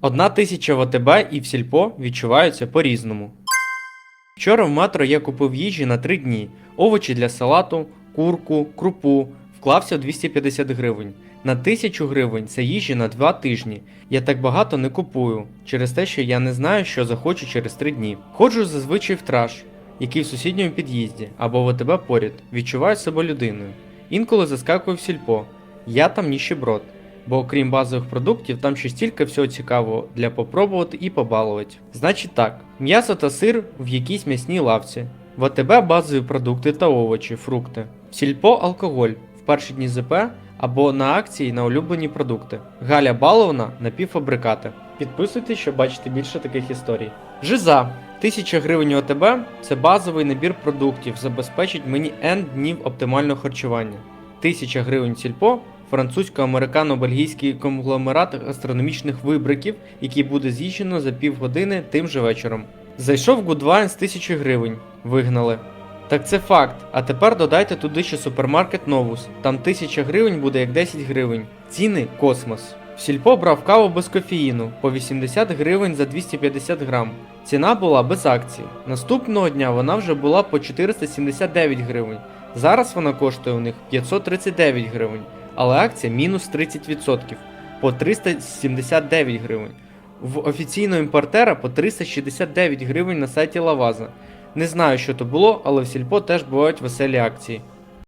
Одна тисяча в АТБ і в сільпо відчуваються по-різному. Вчора в метро я купив їжі на 3 дні: овочі для салату, курку, крупу. Вклався в 250 гривень. На 1000 гривень це їжі на 2 тижні. Я так багато не купую, через те, що я не знаю, що захочу через 3 дні. Ходжу зазвичай в траш, який в сусідньому під'їзді або в АТБ поряд. Відчуваю себе людиною. Інколи заскакую в сільпо. Я там ніщеброд. Бо окрім базових продуктів, там ще стільки всього цікавого для попробувати і побалувати. Значить так, м'ясо та сир в якійсь м'ясній лавці. В АТБ базові продукти та овочі, фрукти. В сільпо алкоголь в перші дні ЗП або на акції на улюблені продукти. Галя Баловна напівфабрикати. Підписуйтесь, щоб бачити більше таких історій. Жиза. 1000 гривень у АТБ це базовий набір продуктів, забезпечить мені N днів оптимального харчування. 1000 гривень сільпо французько-американо-бельгійський конгломерат гастрономічних вибриків, який буде з'їжджено за півгодини тим же вечором. Зайшов Гудвайн з 1000 гривень. Вигнали. Так це факт. А тепер додайте туди ще супермаркет Новус. Там 1000 гривень буде як 10 гривень. Ціни космос. В сільпо брав каву без кофеїну по 80 гривень за 250 грам. Ціна була без акції. Наступного дня вона вже була по 479 гривень. Зараз вона коштує у них 539 гривень, але акція мінус 30% по 379 гривень. В офіційного імпортера по 369 гривень на сайті Лаваза. Не знаю, що то було, але в сільпо теж бувають веселі акції.